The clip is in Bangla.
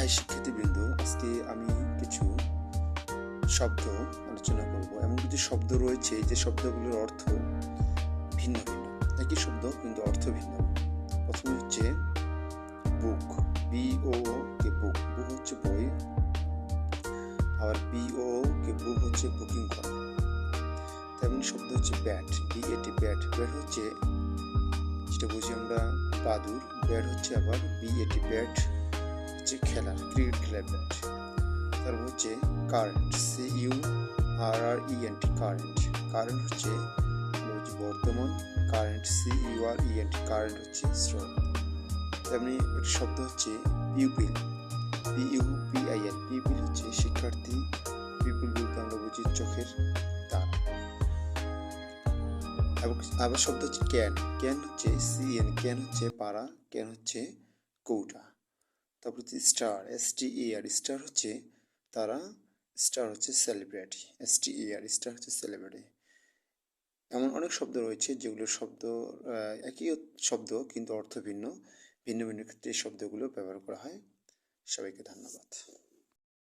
হাই শিক্ষার্থীবৃন্দ, আজকে আমি কিছু শব্দ আলোচনা করব। এমন কিছু শব্দ রয়েছে যে শব্দগুলোর অর্থ ভিন্ন ভিন্ন। একই শব্দ, কিন্তু অর্থ ভিন্ন। প্রথমে হচ্ছে বুক বি ও কে বুক বুক হচ্ছে বই, আবার বি ও কে বুক হচ্ছে বুকিং করা। তেমনি শব্দ হচ্ছে bat B A T bat bat হচ্ছে, যেটা বুঝি আমরা বাদুর ব্যাট হচ্ছে আবার বি এটি ব্যাট হচ্ছে খেলার ক্রিকেট খেলার ব্যাট তারপর হচ্ছে current C U R R E N T current current হচ্ছে বর্তমান current C U R E N T current হচ্ছে স্রোত তেমনি একটি শব্দ হচ্ছে pupil P U P I L pupil হচ্ছে শিক্ষার্থী। পিউপিল বলতে আমরা বুঝি চোখের তার। আবার- আবার শব্দ হচ্ছে ক্যান ক্যান হচ্ছে সি এন ক্যান হচ্ছে পাড়া ক্যান হচ্ছে কৌটা। তারপর হচ্ছে star S T E R star হচ্ছে তারা স্টার হচ্ছে celebrity S T E R star হচ্ছে সেলিব্রিটি এমন অনেক শব্দ রয়েছে যেগুলো শব্দ একই শব্দ কিন্তু অর্থ ভিন্ন ভিন্ন ভিন্ন ক্ষেত্রে শব্দগুলো ব্যবহার করা হয়। সবাইকে ধন্যবাদ।